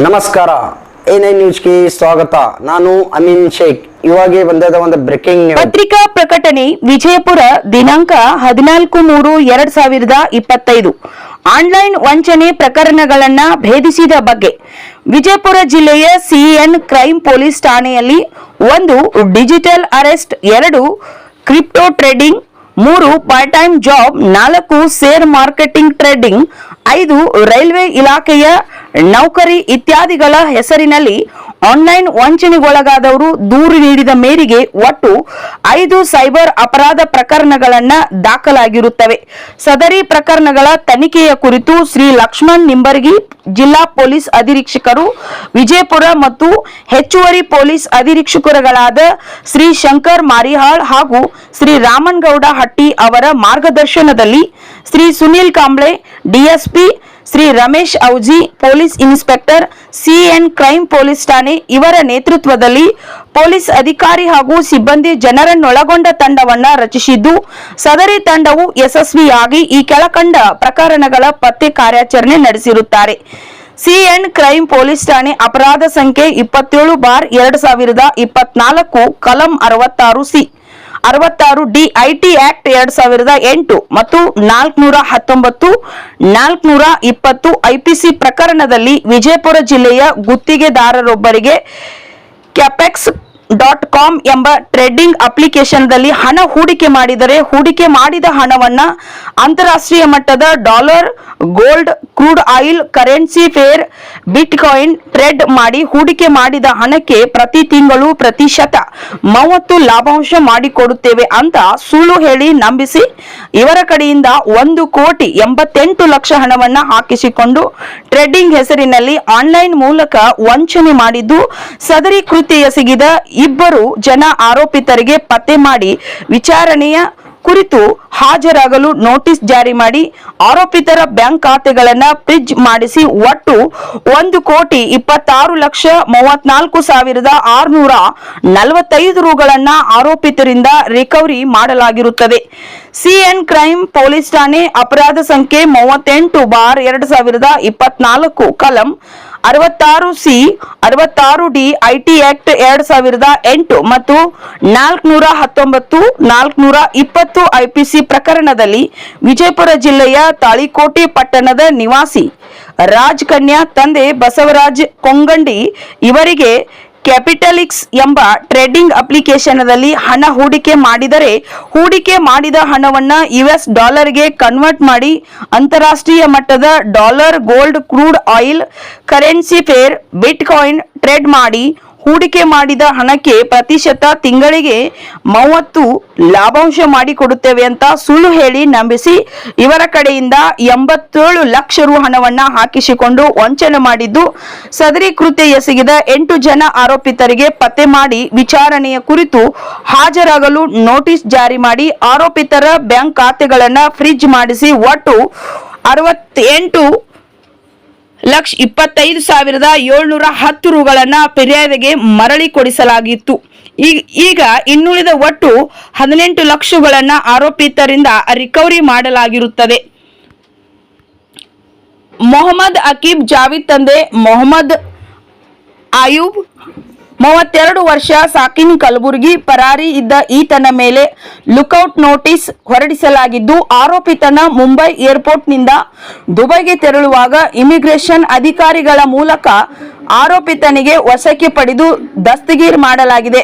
ನಮಸ್ಕಾರ. A nine ನ್ಯೂಸ್ಗೆ ಸ್ವಾಗತ. ನಾನು ಅಮೀನ್ ಶೇಖ್. ಇವಾಗೆ ಬಂದದ ಒಂದು ಬ್ರೇಕಿಂಗ್ ಪತ್ರಿಕಾ ಪ್ರಕಟಣೆ, ವಿಜಯಪುರ, ದಿನಾಂಕ ಹದಿನಾಲ್ಕು ಮೂರು ಎರಡ್ ಸಾವಿರದ ಇಪ್ಪತ್ತೈದು. ಆನ್ಲೈನ್ ವಂಚನೆ ಪ್ರಕರಣಗಳನ್ನ ಭೇದಿಸಿದ ಬಗ್ಗೆ ವಿಜಯಪುರ ಜಿಲ್ಲೆಯ ಸಿಎನ್ ಕ್ರೈಮ್ ಪೊಲೀಸ್ ಠಾಣೆಯಲ್ಲಿ ಒಂದು ಡಿಜಿಟಲ್ ಅರೆಸ್ಟ್, ಎರಡು ಕ್ರಿಪ್ಟೋ ಟ್ರೇಡಿಂಗ್, ಮೂರು ಪಾರ್ಟ್ ಟೈಮ್ ಜಾಬ್, ನಾಲ್ಕು ಶೇರ್ ಮಾರ್ಕೆಟಿಂಗ್ ಟ್ರೇಡಿಂಗ್ ಐದು ರೈಲ್ವೆ ಇಲಾಖೆಯ ನೌಕರಿ ಇತ್ಯಾದಿಗಳ ಹೆಸರಿನಲ್ಲಿ ಆನ್ಲೈನ್ ವಂಚನೆಗೊಳಗಾದವರು ದೂರು ನೀಡಿದ ಮೇರೆಗೆ ಒಟ್ಟು ಐದು ಸೈಬರ್ ಅಪರಾಧ ಪ್ರಕರಣಗಳನ್ನ ದಾಖಲಾಗಿರುತ್ತವೆ. ಸದರಿ ಪ್ರಕರಣಗಳ ತನಿಖೆಯ ಕುರಿತು ಶ್ರೀ ಲಕ್ಷ್ಮಣ್ ನಿಂಬರ್ಗಿ ಜಿಲ್ಲಾ ಪೊಲೀಸ್ ಅಧೀಕ್ಷಕರು, ವಿಜಯಪುರ ಮತ್ತು ಹೆಚ್ಚುವರಿ ಪೊಲೀಸ್ ಅಧೀಕ್ಷಕರುಗಳಾದ ಶ್ರೀ ಶಂಕರ್ ಮಾರಿಹಾಳ್ ಹಾಗೂ ಶ್ರೀ ರಾಮನ್ಗೌಡ ಹಟ್ಟಿ ಅವರ ಮಾರ್ಗದರ್ಶನದಲ್ಲಿ Shri Sunil Kamble, DSP Shri Ramesh Auji, police inspector, CN crime police ಠಾಣೆ ಇವರ ನೇತೃತ್ವದಲ್ಲಿ ಪೊಲೀಸ್ ಅಧಿಕಾರಿ ಹಾಗೂ ಸಿಬ್ಬಂದಿ ಜನರನ್ನೊಳಗೊಂಡ ತಂಡವನ್ನ ರಚಿಸಿದ್ದು, ಸದರಿ ತಂಡವು ಯಶಸ್ವಿಯಾಗಿ ಈ ಕೆಳಕಂಡ ಪ್ರಕರಣಗಳ ಪತ್ತೆ ಕಾರ್ಯಾಚರಣೆ ನಡೆಸಿರುತ್ತಾರೆ. ಸಿಎನ್ ಕ್ರೈಮ್ ಪೊಲೀಸ್ ಠಾಣೆ ಅಪರಾಧ ಸಂಖ್ಯೆ ಇಪ್ಪತ್ತೇಳು ಬಾರ್ ಎರಡು ಸಾವಿರದ ಇಪ್ಪತ್ನಾಲ್ಕು, ಕಲಂ ಅರವತ್ತಾರು ಸಿ. ಅರವತ್ತಾರು ಡಿ ಐಟಿ ಆಕ್ಟ್ ಎರಡ್ ಸಾವಿರದ ಎಂಟು ಮತ್ತು ನಾಲ್ಕುನೂರ ಹತ್ತೊಂಬತ್ತು, ನಾಲ್ಕುನೂರ ಇಪ್ಪತ್ತು ಐಪಿಸಿ ಪ್ರಕರಣದಲ್ಲಿ ವಿಜಯಪುರ ಜಿಲ್ಲೆಯ ಗುತ್ತಿಗೆದಾರರೊಬ್ಬರಿಗೆ ಕ್ಯಾಪೆಕ್ಸ್ ಡಾಟ್ ಕಾಮ್ ಎಂಬ ಟ್ರೇಡಿಂಗ್ ಅಪ್ಲಿಕೇಶನ್ದಲ್ಲಿ ಹಣ ಹೂಡಿಕೆ ಮಾಡಿದರೆ ಹೂಡಿಕೆ ಮಾಡಿದ ಹಣವನ್ನು ಅಂತಾರಾಷ್ಟ್ರೀಯ ಮಟ್ಟದ dollar, gold, crude oil, currency pair, bitcoin trade ಮಾಡಿ ಹೂಡಿಕೆ ಮಾಡಿದ ಹಣಕ್ಕೆ ಪ್ರತಿ ತಿಂಗಳು ಪ್ರತಿಶತ ಮೂವತ್ತು ಲಾಭಾಂಶ ಮಾಡಿಕೊಡುತ್ತೇವೆ ಅಂತ ಸುಳ್ಳು ಹೇಳಿ ನಂಬಿಸಿ ಇವರ ಕಡೆಯಿಂದ ಒಂದು ಕೋಟಿ ಎಂಬತ್ತೆಂಟು ಲಕ್ಷ ಹಣವನ್ನ ಹಾಕಿಸಿಕೊಂಡು ಟ್ರೇಡಿಂಗ್ ಹೆಸರಿನಲ್ಲಿ ಆನ್ಲೈನ್ ಮೂಲಕ ವಂಚನೆ ಮಾಡಿದ್ದು ಸದರಿ ಕೃತ್ಯ ಎಸಗಿದ ಇಬ್ಬರು ಜನ ಆರೋಪಿತರಿಗೆ ಪತ್ತೆ ಮಾಡಿ ವಿಚಾರಣೆಯ ಕುರಿತು ಹಾಜರಾಗಲು ನೋಟಿಸ್ ಜಾರಿ ಮಾಡಿ ಆರೋಪಿತರ ಬ್ಯಾಂಕ್ ಖಾತೆಗಳನ್ನ ಫ್ರಿಜ್ ಮಾಡಿಸಿ ಒಟ್ಟು ಒಂದು ಕೋಟಿ ಇಪ್ಪತ್ತಾರು ಲಕ್ಷ ಮೂವತ್ನಾಲ್ಕು ಸಾವಿರದ ಆರುನೂರ ನಲವತ್ತೈದು ರುಗಳನ್ನ ಆರೋಪಿತರಿಂದ ರಿಕವರಿ ಮಾಡಲಾಗಿರುತ್ತದೆ. ಸಿಎನ್ ಕ್ರೈಮ್ ಪೊಲೀಸ್ ಠಾಣೆ ಅಪರಾಧ ಸಂಖ್ಯೆ ಮೂವತ್ತೆಂಟು ಬಾರ್ ಎರಡ್ ಸಾವಿರದ ಇಪ್ಪತ್ನಾಲ್ಕು, ಕಲಂ ಅರವತ್ತಾರು ಸಿ, ಅರವತ್ತಾರು ಡಿ, ಐಟಿ ಆಕ್ಟ್ ಎರಡ್ ಸಾವಿರದ ಎಂಟು ಮತ್ತು ನಾಲ್ಕುನೂರ ಹತ್ತೊಂಬತ್ತು, ನಾಲ್ಕುನೂರ ಇಪ್ಪತ್ತು ಐಪಿಸಿ ಪ್ರಕರಣದಲ್ಲಿ ವಿಜಯಪುರ ಜಿಲ್ಲೆಯ ತಾಳಿಕೋಟೆ ಪಟ್ಟಣದ ನಿವಾಸಿ ರಾಜ್ ಕನ್ಯಾ ತಂದೆ ಬಸವರಾಜ್ ಕೊಂಗಂಡಿ ಇವರಿಗೆ ಕ್ಯಾಪಿಟಲಿಕ್ಸ್ ಎಂಬ ಟ್ರೇಡಿಂಗ್ ಅಪ್ಲಿಕೇಶನ್ನಲ್ಲಿ ಹಣ ಹೂಡಿಕೆ ಮಾಡಿದರೆ ಹೂಡಿಕೆ ಮಾಡಿದ ಹಣವನ್ನು ಯುಎಸ್ ಡಾಲರ್ಗೆ ಕನ್ವರ್ಟ್ ಮಾಡಿ ಅಂತಾರಾಷ್ಟ್ರೀಯ ಮಟ್ಟದ dollar gold crude oil currency pair bitcoin trade ಮಾಡಿ ಹೂಡಿಕೆ ಮಾಡಿದ ಹಣಕ್ಕೆ ಪ್ರತಿಶತ ತಿಂಗಳಿಗೆ ಮೂವತ್ತು ಲಾಭಾಂಶ ಮಾಡಿಕೊಡುತ್ತೇವೆ ಅಂತ ಸುಳ್ಳು ಹೇಳಿ ನಂಬಿಸಿ ಇವರ ಕಡೆಯಿಂದ ಎಂಬತ್ತೇಳು ಲಕ್ಷ ರು ಹಣವನ್ನ ಹಾಕಿಸಿಕೊಂಡು ವಂಚನೆ ಮಾಡಿದ್ದು ಸದರಿ ಕೃತ್ಯ ಎಸಗಿದ ಎಂಟು ಜನ ಆರೋಪಿತರಿಗೆ ಪತ್ತೆ ಮಾಡಿ ವಿಚಾರಣೆಯ ಕುರಿತು ಹಾಜರಾಗಲು ನೋಟಿಸ್ ಜಾರಿ ಮಾಡಿ ಆರೋಪಿತರ ಬ್ಯಾಂಕ್ ಖಾತೆಗಳನ್ನ ಫ್ರಿಜ್ ಮಾಡಿಸಿ ಒಟ್ಟು ಅರವತ್ತೆಂಟು ಲಕ್ಷ ಇಪ್ಪತ್ತೈದು ಸಾವಿರದ ಏಳ್ನೂರ ಹತ್ತು ರುಗಳನ್ನ ಫಿರ್ಯಾದಿಗೆ ಮರಳಿ ಕೊಡಿಸಲಾಗಿತ್ತು. ಈಗ ಇನ್ನುಳಿದ ಒಟ್ಟು ಹದಿನೆಂಟು ಲಕ್ಷಗಳನ್ನ ಆರೋಪಿತರಿಂದ ರಿಕವರಿ ಮಾಡಲಾಗಿರುತ್ತದೆ. ಮೊಹಮ್ಮದ್ ಅಕೀಬ್ ಜಾವಿದ್ ತಂದೆ ಮೊಹಮ್ಮದ್ ಆಯೂಬ್ ಮೂವತ್ತೆರಡು ವರ್ಷ ಸಾಕಿನ್ ಕಲಬುರ್ಗಿ ಪರಾರಿ ಇದ್ದ ಈತನ ಮೇಲೆ ಲುಕೌಟ್ ನೋಟಿಸ್ ಹೊರಡಿಸಲಾಗಿದ್ದು ಆರೋಪಿತನ ಮುಂಬೈ ಏರ್ಪೋರ್ಟ್ನಿಂದ ದುಬೈಗೆ ತೆರಳುವಾಗ ಇಮಿಗ್ರೇಷನ್ ಅಧಿಕಾರಿಗಳ ಮೂಲಕ ಆರೋಪಿತನಿಗೆ ವಶಕ್ಕೆ ಪಡೆದು ದಸ್ತಗೀರ್ ಮಾಡಲಾಗಿದೆ.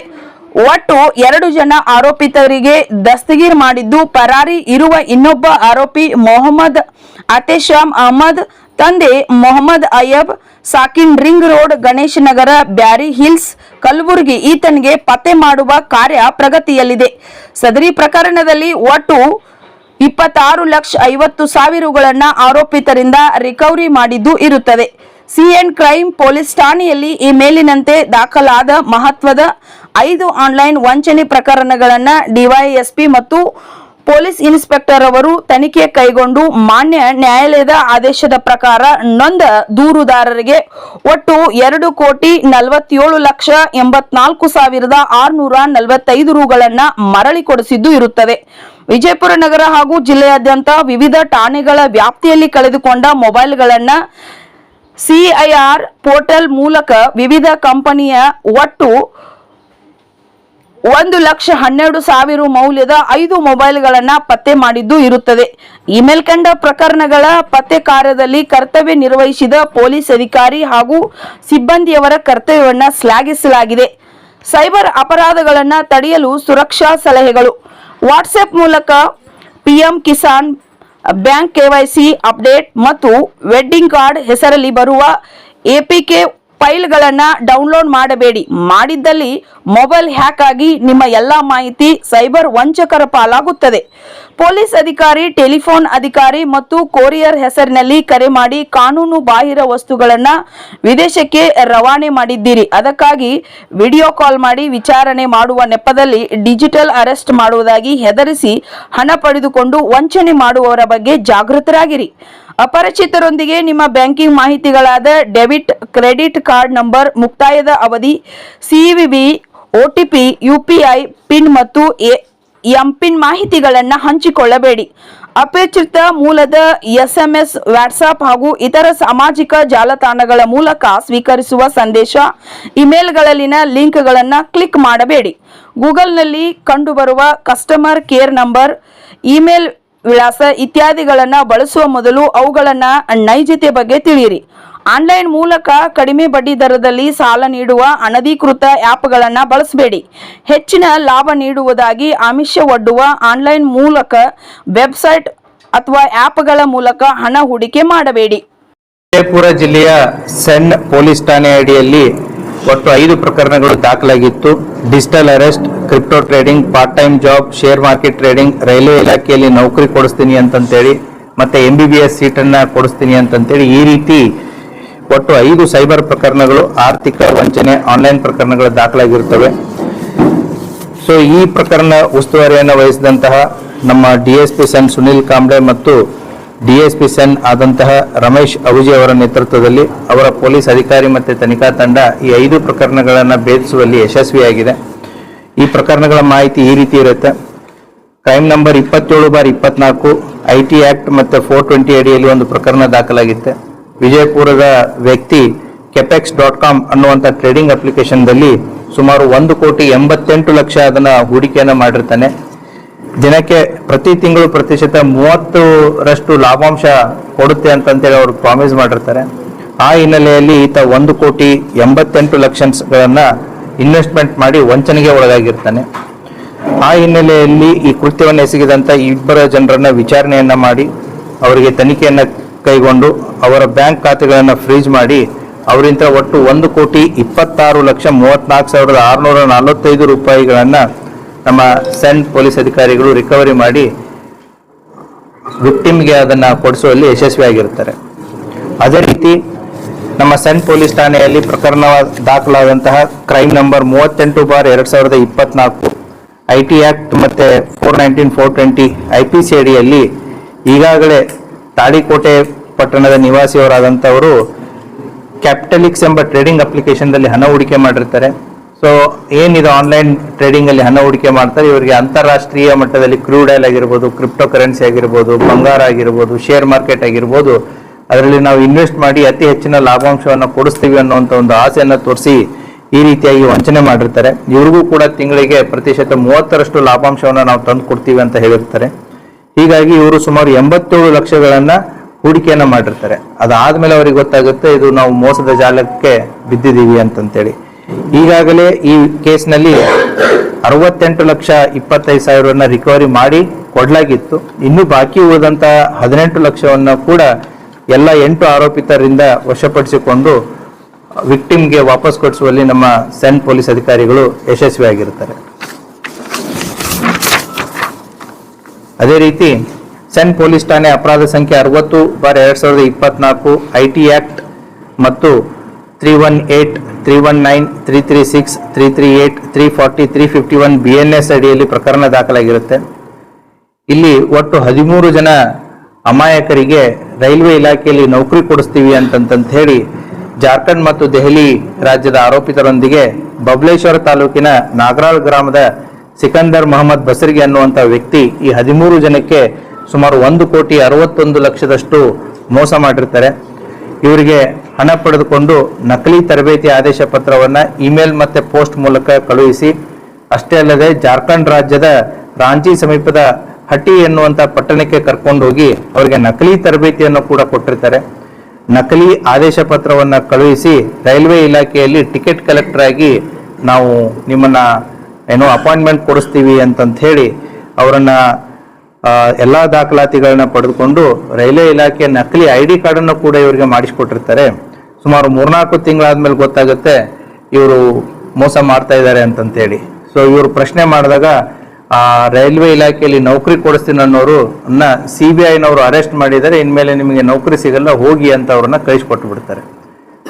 ಒಟ್ಟು ಎರಡು ಜನ ಆರೋಪಿತರಿಗೆ ದಸ್ತಗೀರ್ ಮಾಡಿದ್ದು, ಪರಾರಿ ಇರುವ ಇನ್ನೊಬ್ಬ ಆರೋಪಿ ಮೊಹಮ್ಮದ್ ಅತೇಶಾಮ್ ಅಹಮದ್, ತಂದೆ Mohammed ಅಯ್ಯಬ್ ಸಾಕಿನ್ ring road, Ganesh Nagar, Berry Hills, Kalaburagi ಈತನಿಗೆ ಪತ್ತೆ ಮಾಡುವ ಕಾರ್ಯ ಪ್ರಗತಿಯಲ್ಲಿದೆ. ಸದರಿ ಪ್ರಕರಣದಲ್ಲಿ ಒಟ್ಟು ಇಪ್ಪತ್ತಾರು ಲಕ್ಷ ಐವತ್ತು ಸಾವಿರಗಳನ್ನ ಆರೋಪಿತರಿಂದ ರಿಕವರಿ ಮಾಡಿದ್ದು ಇರುತ್ತದೆ. ಸಿಎನ್ ಕ್ರೈಮ್ ಪೊಲೀಸ್ ಠಾಣೆಯಲ್ಲಿ ಈ ಮೇಲಿನಂತೆ ದಾಖಲಾದ ಮಹತ್ವದ ಐದು ಆನ್ಲೈನ್ ವಂಚನೆ ಪ್ರಕರಣಗಳನ್ನ ಡಿವೈಎಸ್ಪಿ ಮತ್ತು ಪೊಲೀಸ್ ಇನ್ಸ್ಪೆಕ್ಟರ್ ಅವರು ತನಿಖೆ ಕೈಗೊಂಡು ಮಾನ್ಯ ನ್ಯಾಯಾಲಯದ ಆದೇಶದ ಪ್ರಕಾರ ನೊಂದ ದೂರುದಾರರಿಗೆ ಒಟ್ಟು ಎರಡು ಕೋಟಿ ನಲವತ್ತೇಳು ಲಕ್ಷ ಎಂಬತ್ನಾಲ್ಕು ಸಾವಿರದ ಆರುನೂರ ನಲವತ್ತೈದು ರುಗಳನ್ನ ಮರಳಿ ಕೊಡಿಸಿದ್ದು ಇರುತ್ತದೆ. ವಿಜಯಪುರ ನಗರ ಹಾಗೂ ಜಿಲ್ಲೆಯಾದ್ಯಂತ ವಿವಿಧ ಠಾಣೆಗಳ ವ್ಯಾಪ್ತಿಯಲ್ಲಿ ಕಳೆದುಕೊಂಡ ಮೊಬೈಲ್ಗಳನ್ನ ಸಿಐಆರ್ ಪೋರ್ಟಲ್ ಮೂಲಕ ವಿವಿಧ ಕಂಪನಿಯ ಒಟ್ಟು ಒಂದು ಲಕ್ಷ ಹನ್ನೆರಡು ಸಾವಿರ ಮೌಲ್ಯದ ಐದು ಮೊಬೈಲ್ಗಳನ್ನು ಪತ್ತೆ ಮಾಡಿದ್ದು ಇರುತ್ತದೆ. ಈ ಮೇಲ್ಕಂಡ ಪ್ರಕರಣಗಳ ಪತ್ತೆ ಕಾರ್ಯದಲ್ಲಿ ಕರ್ತವ್ಯ ನಿರ್ವಹಿಸಿದ ಪೊಲೀಸ್ ಅಧಿಕಾರಿ ಹಾಗೂ ಸಿಬ್ಬಂದಿಯವರ ಕರ್ತವ್ಯವನ್ನು ಶ್ಲಾಘಿಸಲಾಗಿದೆ. ಸೈಬರ್ ಅಪರಾಧಗಳನ್ನು ತಡೆಯಲು ಸುರಕ್ಷಾ ಸಲಹೆಗಳು. ವಾಟ್ಸಪ್ ಮೂಲಕ PM Kisan bank KYC update ಮತ್ತು ವೆಡ್ಡಿಂಗ್ ಕಾರ್ಡ್ ಹೆಸರಲ್ಲಿ ಬರುವ ಎಪಿಕೆ ಫೈಲ್ಗಳನ್ನು ಡೌನ್ಲೋಡ್ ಮಾಡಬೇಡಿ. ಮಾಡಿದ್ದಲ್ಲಿ ಮೊಬೈಲ್ ಹ್ಯಾಕ್ ಆಗಿ ನಿಮ್ಮ ಎಲ್ಲ ಮಾಹಿತಿ ಸೈಬರ್ ವಂಚಕರ ಪಾಲಾಗುತ್ತದೆ. ಪೊಲೀಸ್ ಅಧಿಕಾರಿ, ಟೆಲಿಫೋನ್ ಅಧಿಕಾರಿ ಮತ್ತು ಕೊರಿಯರ್ ಹೆಸರಿನಲ್ಲಿ ಕರೆ ಮಾಡಿ ಕಾನೂನು ಬಾಹಿರ ವಸ್ತುಗಳನ್ನು ವಿದೇಶಕ್ಕೆ ರವಾನೆ ಮಾಡಿದ್ದೀರಿ. ಅದಕ್ಕಾಗಿ ವಿಡಿಯೋ ಕಾಲ್ ಮಾಡಿ ವಿಚಾರಣೆ ಮಾಡುವ ನೆಪದಲ್ಲಿ ಡಿಜಿಟಲ್ ಅರೆಸ್ಟ್ ಮಾಡುವುದಾಗಿ ಹೆದರಿಸಿ ಹಣ ಪಡೆದುಕೊಂಡು ವಂಚನೆ ಮಾಡುವವರ ಬಗ್ಗೆ ಜಾಗೃತರಾಗಿರಿ. ಅಪರಿಚಿತರೊಂದಿಗೆ ನಿಮ್ಮ ಬ್ಯಾಂಕಿಂಗ್ ಮಾಹಿತಿಗಳಾದ ಡೆಬಿಟ್, ಕ್ರೆಡಿಟ್ ಕಾರ್ಡ್ ನಂಬರ್, ಮುಕ್ತಾಯದ ಅವಧಿ ಸಿವಿವಿ ಪಿ ಯುಪಿಐ ಪಿನ್ ಮತ್ತು ಎಂಪಿನ್ ಮಾಹಿತಿಗಳನ್ನು ಹಂಚಿಕೊಳ್ಳಬೇಡಿ. ಅಪರಿಚಿತ ಮೂಲದ ಎಸ್ಎಂಎಸ್ ವಾಟ್ಸಾಪ್ ಹಾಗೂ ಇತರ ಸಾಮಾಜಿಕ ಜಾಲತಾಣಗಳ ಮೂಲಕ ಸ್ವೀಕರಿಸುವ ಸಂದೇಶ, ಇಮೇಲ್ಗಳಲ್ಲಿನ ಲಿಂಕ್ಗಳನ್ನು ಕ್ಲಿಕ್ ಮಾಡಬೇಡಿ. ಗೂಗಲ್ನಲ್ಲಿ ಕಂಡುಬರುವ ಕಸ್ಟಮರ್ ಕೇರ್ ನಂಬರ್, ಇಮೇಲ್ ವಿಳಾಸ ಇತ್ಯಾದಿಗಳನ್ನ ಬಳಸುವ ಮೊದಲು ಅವುಗಳನ್ನ ನೈಜತೆ ಬಗ್ಗೆ ತಿಳಿಯಿರಿ. ಆನ್ಲೈನ್ ಮೂಲಕ ಕಡಿಮೆ ಬಡ್ಡಿ ದರದಲ್ಲಿ ಸಾಲ ನೀಡುವ ಅನಧಿಕೃತ ಆ್ಯಪ್ಗಳನ್ನು ಬಳಸಬೇಡಿ. ಹೆಚ್ಚಿನ ಲಾಭ ನೀಡುವುದಾಗಿ ಆಮಿಷ ಒಡ್ಡುವ ಆನ್ಲೈನ್ ಮೂಲಕ ವೆಬ್ಸೈಟ್ ಅಥವಾ ಆ್ಯಪ್ಗಳ ಮೂಲಕ ಹಣ ಹೂಡಿಕೆ ಮಾಡಬೇಡಿ. ವಿಜಯಪುರ ಜಿಲ್ಲೆಯ ಸೆನ್ ಪೊಲೀಸ್ ಠಾಣೆ ಅಡಿಯಲ್ಲಿ ಒಟ್ಟು ಐದು ಪ್ರಕರಣಗಳು ದಾಖಲಾಗಿತ್ತು. Digital arrest, crypto trading part time job, share market trading, railway ಇಲಾಖೆಯಲ್ಲಿ ನೌಕರಿ ಕೊಡಿಸ್ತೀನಿ ಅಂತಂತೇಳಿ, ಮತ್ತೆ ಎಂ ಬಿ ಬಿ ಎಸ್ ಸೀಟನ್ನ ಕೊಡಿಸ್ತೀನಿ ಅಂತಂತೇಳಿ ಈ ರೀತಿ ಒಟ್ಟು ಐದು ಸೈಬರ್ ಪ್ರಕರಣಗಳು, ಆರ್ಥಿಕ ವಂಚನೆ, ಆನ್ಲೈನ್ ಪ್ರಕರಣಗಳು ದಾಖಲಾಗಿರ್ತವೆ. ಸೊ ಈ ಪ್ರಕರಣ ಉಸ್ತುವಾರಿಯನ್ನು ವಹಿಸಿದಂತಹ ನಮ್ಮ D S P CEN Sunil Kamble ಮತ್ತು ಡಿ ಎಸ್ ಪಿ ಸೆನ್ ಆದಂತಹ ರಮೇಶ್ ಅವುಜಿ ಅವರ ನೇತೃತ್ವದಲ್ಲಿ ಅವರ ಪೊಲೀಸ್ ಅಧಿಕಾರಿ ಮತ್ತು ತನಿಖಾ ತಂಡ ಈ ಐದು ಪ್ರಕರಣಗಳನ್ನು ಭೇದಿಸುವಲ್ಲಿ ಯಶಸ್ವಿಯಾಗಿದೆ. ಈ ಪ್ರಕರಣಗಳ ಮಾಹಿತಿ ಈ ರೀತಿ ಇರುತ್ತೆ. ಕ್ರೈಮ್ ನಂಬರ್ ಇಪ್ಪತ್ತೇಳು ಬಾರ್ ಇಪ್ಪತ್ನಾಲ್ಕು ಐ ಟಿ ಆಕ್ಟ್ ಮತ್ತು ಫೋರ್ ಟ್ವೆಂಟಿ ಅಡಿಯಲ್ಲಿ ಒಂದು ಪ್ರಕರಣ ದಾಖಲಾಗಿತ್ತು. ವಿಜಯಪುರದ ವ್ಯಕ್ತಿ ಕೆಪೆಕ್ಸ್ ಡಾಟ್ ಕಾಮ್ ಅನ್ನುವಂಥ ಟ್ರೇಡಿಂಗ್ ಅಪ್ಲಿಕೇಶನ್ದಲ್ಲಿ ಸುಮಾರು ಒಂದು ಕೋಟಿ ಎಂಬತ್ತೆಂಟು ಲಕ್ಷ ಅದನ್ನು ಹೂಡಿಕೆಯನ್ನು ಮಾಡಿರ್ತಾನೆ. ದಿನಕ್ಕೆ ಪ್ರತಿ ತಿಂಗಳು ಪ್ರತಿಶತ ಮೂವತ್ತರಷ್ಟು ಲಾಭಾಂಶ ಕೊಡುತ್ತೆ ಅಂತಂತೇಳಿ ಅವರು ಪ್ರಾಮಿಸ್ ಮಾಡಿರ್ತಾರೆ. ಆ ಹಿನ್ನೆಲೆಯಲ್ಲಿ ಈತ ಒಂದು ಕೋಟಿ ಎಂಬತ್ತೆಂಟು ಲಕ್ಷಗಳನ್ನು ಇನ್ವೆಸ್ಟ್ಮೆಂಟ್ ಮಾಡಿ ವಂಚನೆಗೆ ಒಳಗಾಗಿರ್ತಾನೆ. ಆ ಹಿನ್ನೆಲೆಯಲ್ಲಿ ಈ ಕೃತ್ಯವನ್ನು ಎಸಗಿದಂಥ ಇಬ್ಬರ ಜನರನ್ನ ವಿಚಾರಣೆಯನ್ನ ಮಾಡಿ, ಅವರಿಗೆ ತನಿಖೆಯನ್ನು ಕೈಗೊಂಡು ಅವರ ಬ್ಯಾಂಕ್ ಖಾತೆಗಳನ್ನು ಫ್ರೀಜ್ ಮಾಡಿ ಅವರಿಂದ ಒಟ್ಟು ಒಂದು ಕೋಟಿ ಇಪ್ಪತ್ತಾರು ಲಕ್ಷ ಮೂವತ್ನಾಲ್ಕು ಸಾವಿರದ ಆರುನೂರ ನಲವತ್ತೈದು ರೂಪಾಯಿಗಳನ್ನ ನಮ್ಮ ಸೆಂಟ್ ಪೊಲೀಸ್ ಅಧಿಕಾರಿಗಳು ರಿಕವರಿ ಮಾಡಿ ವಿಕ್ಟಿಮ್ಗೆ ಅದನ್ನು ಕೊಡಿಸುವಲ್ಲಿ ಯಶಸ್ವಿಯಾಗಿರ್ತಾರೆ ಅದೇ ರೀತಿ ನಮ್ಮ ಸೆಂಟ್ ಪೊಲೀಸ್ ಠಾಣೆಯಲ್ಲಿ ಪ್ರಕರಣ ದಾಖಲಾದಂತಹ ಕ್ರೈಮ್ ನಂಬರ್ ಮೂವತ್ತೆಂಟು ಬಾರ್ ಎರಡು ಸಾವಿರದ ಇಪ್ಪತ್ನಾಲ್ಕು ಐ ಟಿ ಆ್ಯಕ್ಟ್ ಮತ್ತು four nineteen four twenty I P C ಅಡಿಯಲ್ಲಿ ಈಗಾಗಲೇ ತಾಳಿಕೋಟೆ ಪಟ್ಟಣದ ನಿವಾಸಿಯವರಾದಂಥವರು ಕ್ಯಾಪಿಟಲಿಕ್ಸ್ ಎಂಬ ಟ್ರೇಡಿಂಗ್ ಅಪ್ಲಿಕೇಶನ್ದಲ್ಲಿ ಹಣ ಹೂಡಿಕೆ ಮಾಡಿರ್ತಾರೆ. ಸೊ ಏನಿದೆ ಆನ್ಲೈನ್ ಟ್ರೇಡಿಂಗ್ ಅಲ್ಲಿ ಹಣ ಹೂಡಿಕೆ ಮಾಡ್ತಾರೆ, ಇವರಿಗೆ ಅಂತಾರಾಷ್ಟ್ರೀಯ ಮಟ್ಟದಲ್ಲಿ ಕ್ರೂಡ್ ಆಯಿಲ್ ಆಗಿರ್ಬೋದು ಕ್ರಿಪ್ಟೋ ಕರೆನ್ಸಿ ಆಗಿರ್ಬೋದು, ಬಂಗಾರ ಆಗಿರ್ಬೋದು ಶೇರ್ ಮಾರ್ಕೆಟ್ ಆಗಿರ್ಬೋದು, ಅದರಲ್ಲಿ ನಾವು ಇನ್ವೆಸ್ಟ್ ಮಾಡಿ ಅತಿ ಹೆಚ್ಚಿನ ಲಾಭಾಂಶವನ್ನು ಕೊಡಿಸ್ತೀವಿ ಅನ್ನುವಂಥ ಒಂದು ಆಸೆಯನ್ನು ತೋರಿಸಿ ಈ ರೀತಿಯಾಗಿ ವಂಚನೆ ಮಾಡಿರ್ತಾರೆ. ಇವ್ರಿಗೂ ಕೂಡ ತಿಂಗಳಿಗೆ ಪ್ರತಿಶತ ಮೂವತ್ತರಷ್ಟು ಲಾಭಾಂಶವನ್ನು ನಾವು ತಂದು ಕೊಡ್ತೀವಿ ಅಂತ ಹೇಳಿರ್ತಾರೆ. ಹೀಗಾಗಿ ಇವರು ಸುಮಾರು ಎಂಬತ್ತೇಳು ಲಕ್ಷಗಳನ್ನ ಹೂಡಿಕೆಯನ್ನು ಮಾಡಿರ್ತಾರೆ. ಅದಾದ್ಮೇಲೆ ಅವರಿಗೆ ಗೊತ್ತಾಗುತ್ತೆ, ಇದು ನಾವು ಮೋಸದ ಜಾಲಕ್ಕೆ ಬಿದ್ದಿದ್ದೀವಿ ಅಂತಂತೇಳಿ. ಈಗಾಗಲೇ ಈ ಕೇಸ್ನಲ್ಲಿ ಅರವತ್ತೆಂಟು ಲಕ್ಷ ಇಪ್ಪತ್ತೈದು ಸಾವಿರವನ್ನು ರಿಕವರಿ ಮಾಡಿ ಕೊಡಲಾಗಿತ್ತು. ಇನ್ನು ಬಾಕಿ ಉಳಿದಂತಹ ಹದಿನೆಂಟು ಲಕ್ಷವನ್ನು ಕೂಡ ಎಲ್ಲ ಎಂಟು ಆರೋಪಿತರಿಂದ ವಶಪಡಿಸಿಕೊಂಡು ವಿಕ್ಟಿಮ್ಗೆ ವಾಪಸ್ ಕೊಡಿಸುವಲ್ಲಿ ನಮ್ಮ ಸೆನ್ ಪೊಲೀಸ್ ಅಧಿಕಾರಿಗಳು ಯಶಸ್ವಿಯಾಗಿರುತ್ತಾರೆ. ಅದೇ ರೀತಿ ಸೆನ್ ಪೊಲೀಸ್ ಠಾಣೆ ಅಪರಾಧ ಸಂಖ್ಯೆ ಅರವತ್ತು ಬಾರ್ ಎರಡ್ ಸಾವಿರದ ಇಪ್ಪತ್ನಾಲ್ಕು ಐ ಟಿ ಆಕ್ಟ್ ಮತ್ತು three one eight three one nine three ಅಡಿಯಲ್ಲಿ ಪ್ರಕರಣ ದಾಖಲಾಗಿರುತ್ತೆ. ಇಲ್ಲಿ ಒಟ್ಟು ಹದಿಮೂರು ಜನ ಅಮಾಯಕರಿಗೆ ರೈಲ್ವೆ ಇಲಾಖೆಯಲ್ಲಿ ನೌಕರಿ ಕೊಡಿಸ್ತೀವಿ ಅಂತಂತ ಹೇಳಿ ಜಾರ್ಖಂಡ್ ಮತ್ತು ದೆಹಲಿ ರಾಜ್ಯದ ಆರೋಪಿತರೊಂದಿಗೆ ಬಬ್ಲೇಶ್ವರ ತಾಲೂಕಿನ ನಾಗರಾಳ್ ಗ್ರಾಮದ ಸಿಕಂದರ್ ಮೊಹಮ್ಮದ್ ಬಸರ್ಗಿ ಅನ್ನುವಂಥ ವ್ಯಕ್ತಿ ಈ ಹದಿಮೂರು ಜನಕ್ಕೆ ಸುಮಾರು ಒಂದು ಕೋಟಿ ಅರವತ್ತೊಂದು ಲಕ್ಷದಷ್ಟು ಮೋಸ ಮಾಡಿರ್ತಾರೆ. ಇವರಿಗೆ ಹಣ ಪಡೆದುಕೊಂಡು ನಕಲಿ ತರಬೇತಿ ಆದೇಶ ಪತ್ರವನ್ನು ಇಮೇಲ್ ಮತ್ತು ಪೋಸ್ಟ್ ಮೂಲಕ ಕಳುಹಿಸಿ, ಅಷ್ಟೇ ಅಲ್ಲದೆ ಜಾರ್ಖಂಡ್ ರಾಜ್ಯದ ರಾಂಚಿ ಸಮೀಪದ ಹಟ್ಟಿ ಎನ್ನುವಂಥ ಪಟ್ಟಣಕ್ಕೆ ಕರ್ಕೊಂಡು ಹೋಗಿ ಅವರಿಗೆ ನಕಲಿ ತರಬೇತಿಯನ್ನು ಕೂಡ ಕೊಟ್ಟಿರ್ತಾರೆ. ನಕಲಿ ಆದೇಶ ಪತ್ರವನ್ನು ಕಳುಹಿಸಿ ರೈಲ್ವೆ ಇಲಾಖೆಯಲ್ಲಿ ಟಿಕೆಟ್ ಕಲೆಕ್ಟರ್ ಆಗಿ ನಾವು ನಿಮ್ಮನ್ನು ಏನೋ ಅಪಾಯಿಂಟ್ಮೆಂಟ್ ಕೊಡಿಸ್ತೀವಿ ಹೇಳಿ ಅವರನ್ನ ಎಲ್ಲಾ ದಾಖಲಾತಿಗಳನ್ನ ಪಡೆದುಕೊಂಡು ರೈಲ್ವೆ ಇಲಾಖೆ ನಕಲಿ ಐ ಡಿ ಕಾರ್ಡ್ ಅನ್ನು ಕೂಡ ಇವರಿಗೆ ಮಾಡಿಸಿಕೊಟ್ಟಿರ್ತಾರೆ. ಸುಮಾರು ಮೂರ್ನಾಲ್ಕು ತಿಂಗಳಾದ್ಮೇಲೆ ಗೊತ್ತಾಗುತ್ತೆ ಇವರು ಮೋಸ ಮಾಡ್ತಾ ಇದ್ದಾರೆ ಅಂತಂತೇಳಿ. ಸೊ ಇವರು ಪ್ರಶ್ನೆ ಮಾಡಿದಾಗ, ಆ, ರೈಲ್ವೆ ಇಲಾಖೆಯಲ್ಲಿ ನೌಕರಿ ಕೊಡಿಸ್ತೀನಿ ಅನ್ನೋರು ಸಿ ಬಿ ಐನವರು ಅರೆಸ್ಟ್ ಮಾಡಿದರೆ ಇನ್ಮೇಲೆ ನಿಮಗೆ ನೌಕರಿ ಸಿಗಲ್ಲ, ಹೋಗಿ ಅಂತ ಅವ್ರನ್ನ ಕಳಿಸ್ಕೊಟ್ಟು ಬಿಡ್ತಾರೆ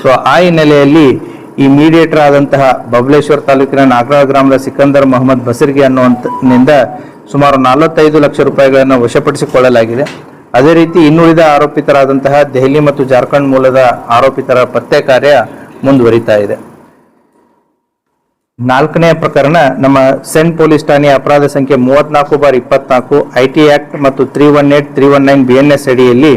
ಸೊ ಆ ಹಿನ್ನೆಲೆಯಲ್ಲಿ ಈ ಮೀಡಿಯೇಟರ್ ಆದಂತಹ ಬಬಲೇಶ್ವರ ತಾಲೂಕಿನ ನಾಗರಾಳ ಗ್ರಾಮದ ಸಿಕಂದರ್ ಮೊಹಮ್ಮದ್ ಬಸಿರ್ಗಿ ಅನ್ನುವಂತನಿಂದ ಸುಮಾರು ನಲವತ್ತೈದು ಲಕ್ಷ ರೂಪಾಯಿಗಳನ್ನು ವಶಪಡಿಸಿಕೊಳ್ಳಲಾಗಿದೆ. ಅದೇ ರೀತಿ ಇನ್ನುಳಿದ ಆರೋಪಿತರಾದಂತಹ ದೆಹಲಿ ಮತ್ತು ಜಾರ್ಖಂಡ್ ಮೂಲದ ಆರೋಪಿತರ ಪತ್ತೆ ಕಾರ್ಯ ಮುಂದುವರಿತಾ ಇದೆ. ನಾಲ್ಕನೇ ಪ್ರಕರಣ, ನಮ್ಮ ಸೆಂಟ್ ಪೊಲೀಸ್ ಠಾಣೆಯ ಅಪರಾಧ ಸಂಖ್ಯೆ ಮೂವತ್ನಾಲ್ಕು ಬಾರ್ ಇಪ್ಪತ್ನಾಲ್ಕು ಐ ಆಕ್ಟ್ ಮತ್ತು three one eight, three one nine B N S ಅಡಿಯಲ್ಲಿ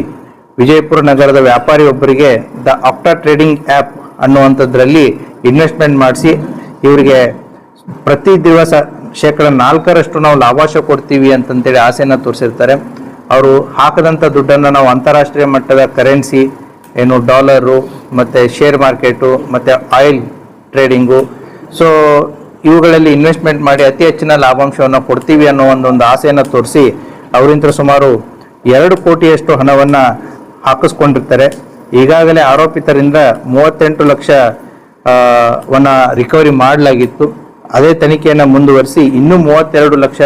ವಿಜಯಪುರ ನಗರದ ವ್ಯಾಪಾರಿಯೊಬ್ಬರಿಗೆ ದ ಆಕ್ಟಾ ಟ್ರೇಡಿಂಗ್ ಆ್ಯಪ್ ಅನ್ನುವಂಥದ್ರಲ್ಲಿ ಇನ್ವೆಸ್ಟ್ಮೆಂಟ್ ಮಾಡಿಸಿ, ಇವರಿಗೆ ಪ್ರತಿ ದಿವಸ ಶೇಕಡ ನಾಲ್ಕರಷ್ಟು ನಾವು ಲಾಭಾಂಶ ಕೊಡ್ತೀವಿ ಅಂತಂತೇಳಿ ಆಸೆಯನ್ನು ತೋರಿಸಿರ್ತಾರೆ. ಅವರು ಹಾಕದಂಥ ದುಡ್ಡನ್ನು ನಾವು ಅಂತಾರಾಷ್ಟ್ರೀಯ ಮಟ್ಟದ ಕರೆನ್ಸಿ, ಏನು ಡಾಲರು, ಮತ್ತು ಶೇರ್ ಮಾರ್ಕೆಟು, ಮತ್ತು ಆಯಿಲ್ ಟ್ರೇಡಿಂಗು. ಸೊ, ಇವುಗಳಲ್ಲಿ ಇನ್ವೆಸ್ಟ್ಮೆಂಟ್ ಮಾಡಿ ಅತಿ ಹೆಚ್ಚಿನ ಲಾಭಾಂಶವನ್ನು ಕೊಡ್ತೀವಿ ಅನ್ನೋ ಒಂದೊಂದು ಆಸೆಯನ್ನು ತೋರಿಸಿ ಅವರಿಂದ ಸುಮಾರು ಎರಡು ಕೋಟಿಯಷ್ಟು ಹಣವನ್ನು ಹಾಕಿಸ್ಕೊಂಡಿರ್ತಾರೆ. ಈಗಾಗಲೇ ಆರೋಪಿತರಿಂದ ಮೂವತ್ತೆಂಟು ಲಕ್ಷ ವನ್ನ ರಿಕವರಿ ಮಾಡಲಾಗಿತ್ತು. ಅದೇ ತನಿಖೆಯನ್ನು ಮುಂದುವರಿಸಿ ಇನ್ನೂ ಮೂವತ್ತೆರಡು ಲಕ್ಷ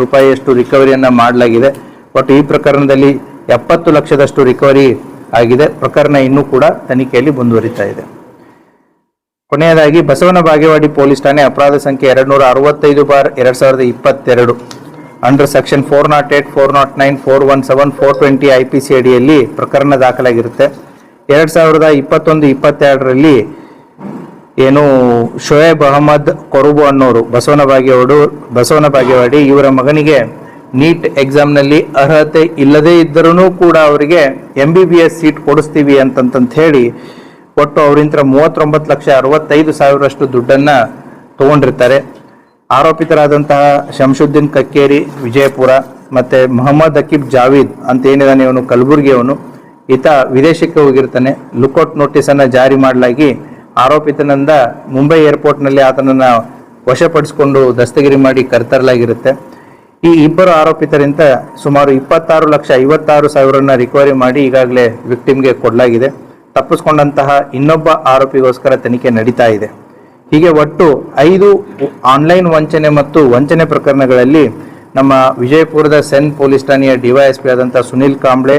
ರೂಪಾಯಿಯಷ್ಟು ರಿಕವರಿಯನ್ನು ಮಾಡಲಾಗಿದೆ. ಒಟ್ಟು ಈ ಪ್ರಕರಣದಲ್ಲಿ ಎಪ್ಪತ್ತು ಲಕ್ಷದಷ್ಟು ರಿಕವರಿ ಆಗಿದೆ. ಪ್ರಕರಣ ಇನ್ನೂ ಕೂಡ ತನಿಖೆಯಲ್ಲಿ ಮುಂದುವರಿತಾ ಇದೆ. ಕೊನೆಯದಾಗಿ ಬಸವನ ಬಾಗೇವಾಡಿ ಪೊಲೀಸ್ ಠಾಣೆ ಅಪರಾಧ ಸಂಖ್ಯೆ ಎರಡು ನೂರ ಅರವತ್ತೈದು ಬಾರ್ ಎರಡ್ ಸಾವಿರದ ಇಪ್ಪತ್ತೆರಡು. Under section four nought eight four nought nine four one seven four twenty I P C ಅಡಿಯಲ್ಲಿ ಪ್ರಕರಣ ದಾಖಲಾಗಿರುತ್ತೆ. ಎರಡು ಸಾವಿರದ ಇಪ್ಪತ್ತೊಂದು, ಇಪ್ಪತ್ತೆರಡರಲ್ಲಿ ಏನು ಶೋಯೇಬ್ ಅಹಮದ್ ಕೊರುಬು ಅನ್ನೋರು, ಬಸವನ ಬಾಗೇವಾಡು ಬಸವನ ಬಾಗೇವಾಡಿ ಇವರ ಮಗನಿಗೆ ನೀಟ್ ಎಕ್ಸಾಮ್ನಲ್ಲಿ ಅರ್ಹತೆ ಇಲ್ಲದೇ ಇದ್ದರೂ ಕೂಡ ಅವರಿಗೆ M B B S seat ಕೊಡಿಸ್ತೀವಿ ಅಂತಂತ ಹೇಳಿ ಒಟ್ಟು ಅವರಿಂದ ಮೂವತ್ತೊಂಬತ್ತು ಲಕ್ಷ ಅರವತ್ತೈದು ಸಾವಿರಷ್ಟು ದುಡ್ಡನ್ನು ತಗೊಂಡಿರ್ತಾರೆ. ಆರೋಪಿತರಾದಂತಹ ಶಂಶುದ್ದೀನ್ ಕಕ್ಕೇರಿ, ವಿಜಯಪುರ ಮತ್ತು ಮೊಹಮ್ಮದ್ ಅಕೀಬ್ ಜಾವೀದ್ ಅಂತ ಏನಿದ್ದಾನೆ ಇವನು ಕಲಬುರಗಿಯವನು, ಈತ ವಿದೇಶಕ್ಕೆ ಹೋಗಿರ್ತಾನೆ. ಲುಕೌಟ್ ನೋಟಿಸನ್ನು ಜಾರಿ ಮಾಡಲಾಗಿ ಆರೋಪಿತನಿಂದ ಮುಂಬೈ ಏರ್ಪೋರ್ಟ್ನಲ್ಲಿ ಆತನನ್ನ ವಶಪಡಿಸಿಕೊಂಡು ದಸ್ತಗಿರಿ ಮಾಡಿ ಕರ್ತರಲಾಗಿರುತ್ತೆ. ಈ ಇಬ್ಬರು ಆರೋಪಿತರಿಂದ ಸುಮಾರು ಇಪ್ಪತ್ತಾರು ಲಕ್ಷ ಐವತ್ತಾರು ಸಾವಿರನ ರಿಕವರಿ ಮಾಡಿ ಈಗಾಗಲೇ ವಿಕ್ಟಿಮ್ಗೆ ಕೊಡಲಾಗಿದೆ. ತಪ್ಪಿಸ್ಕೊಂಡಂತಹ ಇನ್ನೊಬ್ಬ ಆರೋಪಿಗೋಸ್ಕರ ತನಿಖೆ ನಡೀತಾ ಇದೆ. ಹೀಗೆ ಒಟ್ಟು ಐದು ಆನ್ಲೈನ್ ವಂಚನೆ ಮತ್ತು ವಂಚನೆ ಪ್ರಕರಣಗಳಲ್ಲಿ ನಮ್ಮ ವಿಜಯಪುರದ ಸೆನ್ ಪೊಲೀಸ್ ಠಾಣೆಯ ಡಿವೈಎಸ್ಪಿ ಆದಂತಹ ಸುನಿಲ್ ಕಾಂಬ್ಳೆ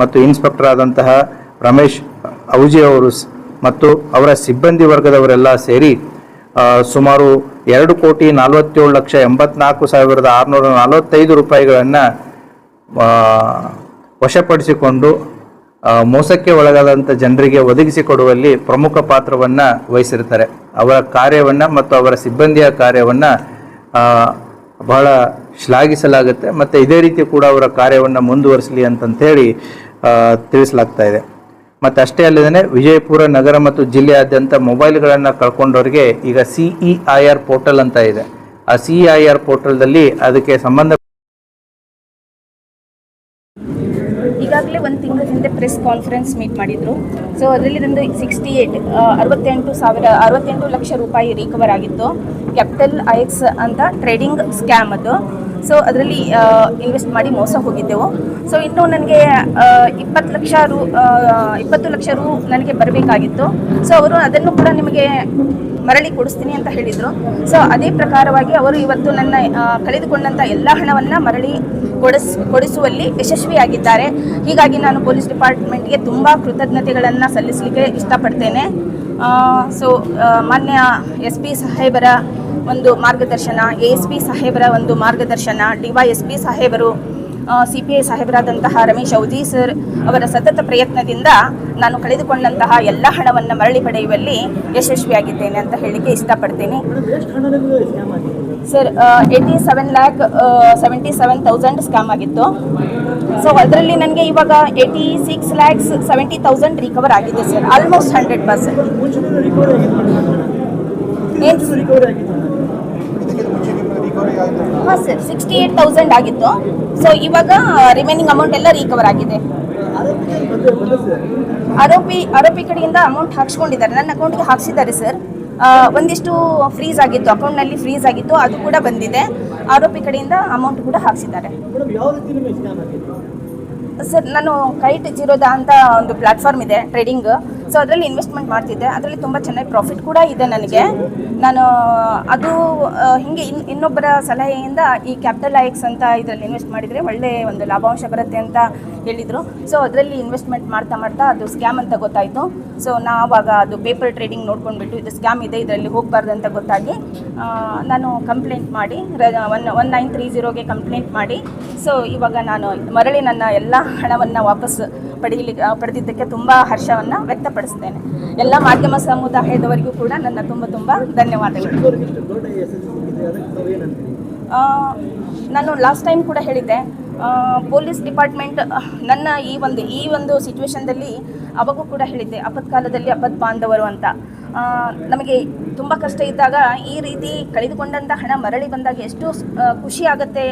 ಮತ್ತು ಇನ್ಸ್ಪೆಕ್ಟರ್ ಆದಂತಹ ರಮೇಶ್ ಔಜಿ ಅವರು ಮತ್ತು ಅವರ ಸಿಬ್ಬಂದಿ ವರ್ಗದವರೆಲ್ಲ ಸೇರಿ ಸುಮಾರು ಎರಡು ಕೋಟಿ ನಲವತ್ತೇಳು ಲಕ್ಷ ಎಂಬತ್ನಾಲ್ಕು ಸಾವಿರದ ಆರುನೂರ ನಲವತ್ತೈದು ರೂಪಾಯಿಗಳನ್ನು ವಶಪಡಿಸಿಕೊಂಡು ಮೋಸಕ್ಕೆ ಒಳಗಾದಂಥ ಜನರಿಗೆ ಒದಗಿಸಿಕೊಡುವಲ್ಲಿ ಪ್ರಮುಖ ಪಾತ್ರವನ್ನು ವಹಿಸಿರ್ತಾರೆ. ಅವರ ಕಾರ್ಯವನ್ನು ಮತ್ತು ಅವರ ಸಿಬ್ಬಂದಿಯ ಕಾರ್ಯವನ್ನು ಬಹಳ ಶ್ಲಾಘಿಸಲಾಗುತ್ತೆ. ಮತ್ತು ಇದೇ ರೀತಿ ಕೂಡ ಅವರ ಕಾರ್ಯವನ್ನು ಮುಂದುವರಿಸಲಿ ಅಂತಂಥೇಳಿ ತಿಳಿಸಲಾಗ್ತಾ ಇದೆ. ಮತ್ತೆ ಅಷ್ಟೇ ಅಲ್ಲದೆ ವಿಜಯಪುರ ನಗರ ಮತ್ತು ಜಿಲ್ಲೆಯಾದ್ಯಂತ ಮೊಬೈಲ್ಗಳನ್ನು ಕಳ್ಕೊಂಡವರಿಗೆ ಈಗ ಸಿಇ ಐ ಆರ್ ಪೋರ್ಟಲ್ ಅಂತ ಇದೆ. ಆ ಸಿಇ ಐ ಆರ್ ಪೋರ್ಟಲ್ದಲ್ಲಿ ಅದಕ್ಕೆ ಸಂಬಂಧ ಈಗಾಗಲೇ ಒಂದು ತಿಂಗಳ ಹಿಂದೆ ಪ್ರೆಸ್ ಕಾನ್ಫರೆನ್ಸ್ ಮೀಟ್ ಮಾಡಿದ್ರು. ಸೊ ಅದರಲ್ಲಿ ಒಂದು ಸಿಕ್ಸ್ಟಿ ಏಟ್ ಅರವತ್ತೆಂಟು ಸಾವಿರ, ಅರವತ್ತೆಂಟು ಲಕ್ಷ ರೂಪಾಯಿ ರಿಕವರ್ ಆಗಿತ್ತು. ಕ್ಯಾಪಿಟಲ್ ಐಎಕ್ಸ್ ಅಂತ ಟ್ರೇಡಿಂಗ್ ಸ್ಕ್ಯಾಮ್ ಅದು. ಸೊ ಅದರಲ್ಲಿ ಇನ್ವೆಸ್ಟ್ ಮಾಡಿ ಮೋಸ ಹೋಗಿದ್ದೆವು. ಸೊ ಇನ್ನು ನನಗೆ ಇಪ್ಪತ್ತು ಲಕ್ಷ ರು ಇಪ್ಪತ್ತು ಲಕ್ಷ ರು ನನಗೆ ಬರಬೇಕಾಗಿತ್ತು. ಸೊ ಅವರು ಅದನ್ನು ಕೂಡ ನಿಮಗೆ ಮರಳಿ ಕೊಡಿಸ್ತೀನಿ ಅಂತ ಹೇಳಿದರು. ಸೊ ಅದೇ ಪ್ರಕಾರವಾಗಿ ಅವರು ಇವತ್ತು ನನ್ನ ಕಳೆದುಕೊಂಡಂಥ ಎಲ್ಲ ಹಣವನ್ನು ಮರಳಿ ಕೊಡಿಸ್, ಕೊಡಿಸುವಲ್ಲಿ ಯಶಸ್ವಿಯಾಗಿದ್ದಾರೆ. ಹೀಗಾಗಿ ನಾನು ಪೊಲೀಸ್ ಡಿಪಾರ್ಟ್ಮೆಂಟ್ಗೆ ತುಂಬ ಕೃತಜ್ಞತೆಗಳನ್ನು ಸಲ್ಲಿಸಲಿಕ್ಕೆ ಇಷ್ಟಪಡ್ತೇನೆ. ಸೊ ಮಾನ್ಯ ಎಸ್ ಪಿ ಸಾಹೇಬರ ಒಂದು ಮಾರ್ಗದರ್ಶನ ಎ ಎಸ್ ಪಿ ಸಾಹೇಬರ ಒಂದು ಮಾರ್ಗದರ್ಶನ ಡಿ ವೈ ಎಸ್ ಪಿ ಸಾಹೇಬರು ಸಿ ಪಿ ಐ ಸಾಹೇಬರಾದಂತಹ ರಮೇಶ್ ಔಜಿ ಸರ್ ಅವರ ಸತತ ಪ್ರಯತ್ನದಿಂದ ನಾನು ಕಳೆದುಕೊಂಡಂತಹ ಎಲ್ಲ ಹಣವನ್ನು ಮರಳಿ ಪಡೆಯುವಲ್ಲಿ ಯಶಸ್ವಿಯಾಗಿದ್ದೇನೆ ಅಂತ ಹೇಳಲಿಕ್ಕೆ ಇಷ್ಟಪಡ್ತೇನೆ. Sir eighty seven lakh seventy seven thousand scam ಆಗಿತ್ತು. ಸೊ ಅದರಲ್ಲಿ ನನಗೆ ಇವಾಗ eighty six lakhs seventy thousand recover ಆಗಿದೆ ಸರ್ ಆಲ್ಮೋಸ್ಟ್ ಹಂಡ್ರೆಡ್ ಪರ್ಸೆಂಟ್ ಏನು ಹಾಂ ಸಿಕ್ಸ್ಟಿ ಏಯ್ಟ್ ತೌಸಂಡ್ ಆಗಿತ್ತು. ಸೊ ಇವಾಗ ರಿಮೈನಿಂಗ್ ಅಮೌಂಟ್ ಎಲ್ಲ ರಿಕವರ್ ಆಗಿದೆ. ಆರೋಪಿ ಆರೋಪಿ ಕಡೆಯಿಂದ ಅಮೌಂಟ್ ಹಾಕ್ಸ್ಕೊಂಡಿದ್ದಾರೆ. ನನ್ನ ಅಕೌಂಟ್ಗೆ ಹಾಕ್ಸಿದ್ದಾರೆ ಸರ್ ಒಂದಿಷ್ಟು ಫ್ರೀಸ್ ಆಗಿತ್ತು. ಅಕೌಂಟ್ನಲ್ಲಿ ಫ್ರೀಸ್ ಆಗಿತ್ತು. ಅದು ಕೂಡ ಬಂದಿದೆ. ಆರೋಪಿ ಕಡೆಯಿಂದ ಅಮೌಂಟ್ ಕೂಡ ಹಾಕ್ಸಿದ್ದಾರೆ. ಸರ್, ನಾನು ಕೈಟ್ ಜಿರೋದಾ ಅಂತ ಒಂದು ಪ್ಲಾಟ್ಫಾರ್ಮ್ ಇದೆ ಟ್ರೇಡಿಂಗ್ ಸೊ ಅದರಲ್ಲಿ ಇನ್ವೆಸ್ಟ್ಮೆಂಟ್ ಮಾಡ್ತಿದ್ದೆ. ಅದರಲ್ಲಿ ತುಂಬ ಚೆನ್ನಾಗಿ ಪ್ರಾಫಿಟ್ ಕೂಡ ಇದೆ ನನಗೆ. ನಾನು, ಅದು ಹೀಗೆ ಇನ್, ಇನ್ನೊಬ್ಬರ ಸಲಹೆಯಿಂದ ಈ ಕ್ಯಾಪಿಟಲ್ ಐಕ್ಸ್ ಅಂತ ಇದರಲ್ಲಿ ಇನ್ವೆಸ್ಟ್ ಮಾಡಿದರೆ ಒಳ್ಳೆ ಒಂದು ಲಾಭಾಂಶ ಬರುತ್ತೆ ಅಂತ ಹೇಳಿದರು. ಸೊ ಅದರಲ್ಲಿ ಇನ್ವೆಸ್ಟ್ಮೆಂಟ್ ಮಾಡ್ತಾ ಮಾಡ್ತಾ ಅದು ಸ್ಕ್ಯಾಮ್ ಅಂತ ಗೊತ್ತಾಯಿತು. ಸೊ ನಾವಾಗ ಅದು ಪೇಪರ್ ಟ್ರೇಡಿಂಗ್ ನೋಡ್ಕೊಂಡ್ಬಿಟ್ಟು ಇದು ಸ್ಕ್ಯಾಮ್ ಇದೆ, ಇದರಲ್ಲಿ ಹೋಗಬಾರ್ದು ಅಂತ ಗೊತ್ತಾಗಿ ನಾನು ಕಂಪ್ಲೇಂಟ್ ಮಾಡಿ ಒನ್ ಒನ್ ನೈನ್ ತ್ರೀ ಜೀರೋಗೆ ಕಂಪ್ಲೇಂಟ್ ಮಾಡಿ ಸೊ ಇವಾಗ ನಾನು ಮರಳಿ ನನ್ನ ಎಲ್ಲ ಹಣವನ್ನು ವಾಪಸ್ ಪಡೆಯಲಿ ಪಡೆದಿದ್ದಕ್ಕೆ ತುಂಬ ಹರ್ಷವನ್ನು ವ್ಯಕ್ತಪಡಿಸ್ತೇನೆ. ಎಲ್ಲ ಮಾಧ್ಯಮ ಸಮುದಾಯದವರಿಗೂ ಕೂಡ ನನ್ನ ತುಂಬ ತುಂಬ ಧನ್ಯವಾದಗಳು. ನಾನು ಲಾಸ್ಟ್ ಟೈಮ್ ಕೂಡ ಹೇಳಿದ್ದೆ ಪೊಲೀಸ್ ಡಿಪಾರ್ಟ್ಮೆಂಟ್, ನನ್ನ ಈ ಒಂದು ಈ ಒಂದು ಸಿಚುವೇಶನ್ದಲ್ಲಿ ಅವಾಗೂ ಕೂಡ ಹೇಳಿದ್ದೆ, ಆಪತ್ಕಾಲದಲ್ಲಿ ಅಪತ್ ಬಾಂಧವರು ಅಂತ. ನಮಗೆ ತುಂಬ ಕಷ್ಟ ಇದ್ದಾಗ ಈ ರೀತಿ ಕಳೆದುಕೊಂಡಂಥ ಹಣ ಮರಳಿ ಬಂದಾಗ ಎಷ್ಟು ಖುಷಿ ಆಗುತ್ತೆ.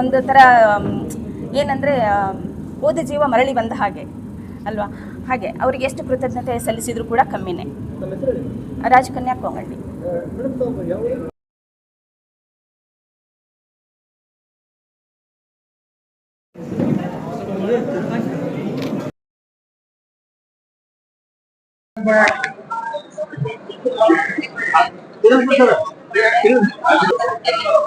ಒಂದು ಥರ ಏನಂದರೆ ಹೋದ ಜೀವ ಮರಳಿ ಬಂದ ಹಾಗೆ, ಅಲ್ವಾ? ಹಾಗೆ, ಅವರಿಗೆ ಎಷ್ಟು ಕೃತಜ್ಞತೆ ಸಲ್ಲಿಸಿದ್ರು ಕೂಡ ಕಮ್ಮಿನೇ. ರಾಜಕನ್ಯಾ ಕೋಂಗಳ್ಳಿ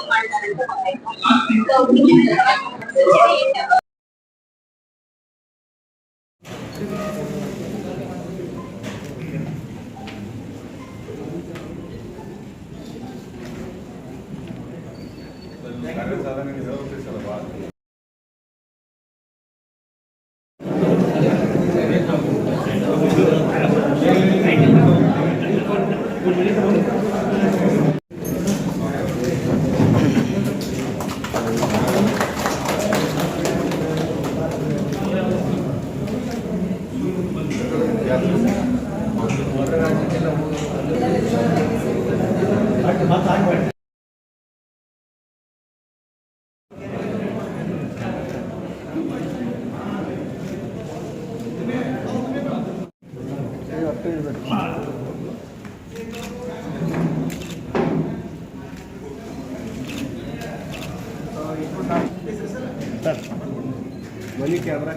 कैमरा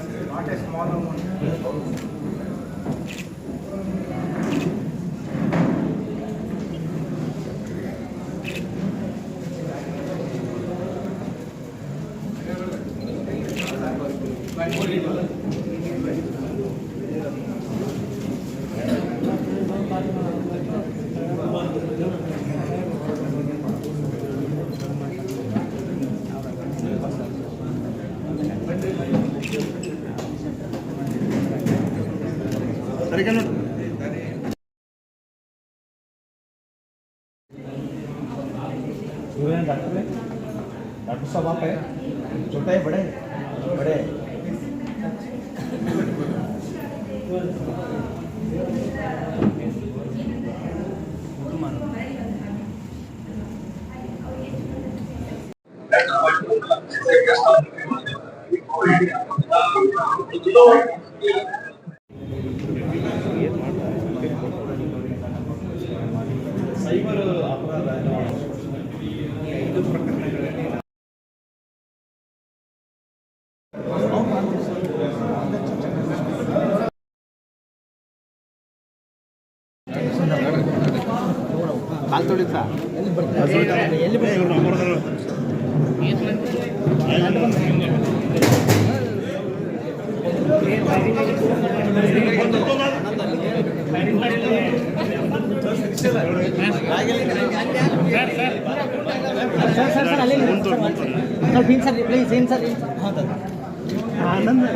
स्मॉल अमाउंट పరిగణ డాక్టర్ డాక్టర్ సభ పై ಸರ್ ಸರ್ ಸರ್ ಅಲ್ಲಿ ಸರ್ ಸರ್ ಏನು sir Anand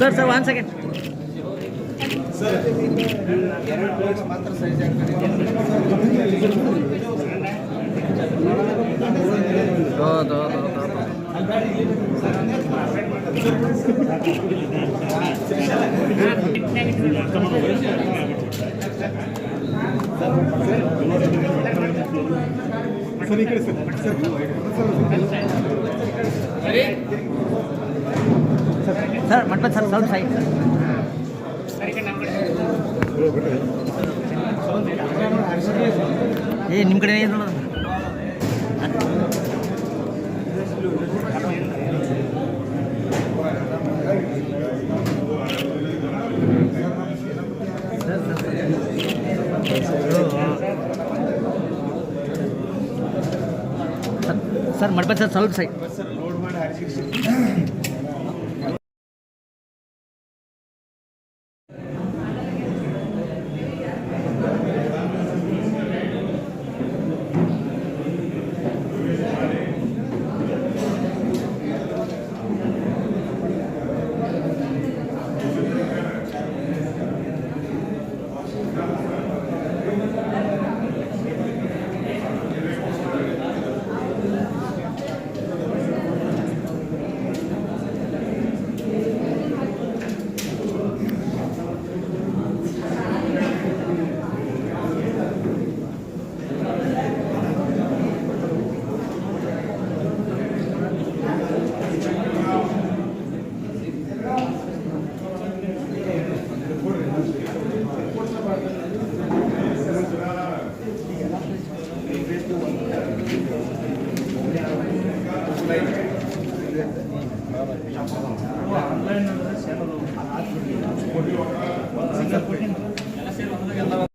sir sir one second sir ಮಂಟಪ ಸರ್ ಸೌಂಡ್ ಸೈಡ್ ಏ ನಿಮ್ಮ ಕಡೆ ಏನು ನೋಡೋದು ಸರ್ ಮಂಟಪ ಸರ್ ಸ್ವಲ್ಪ ಸೈಡ್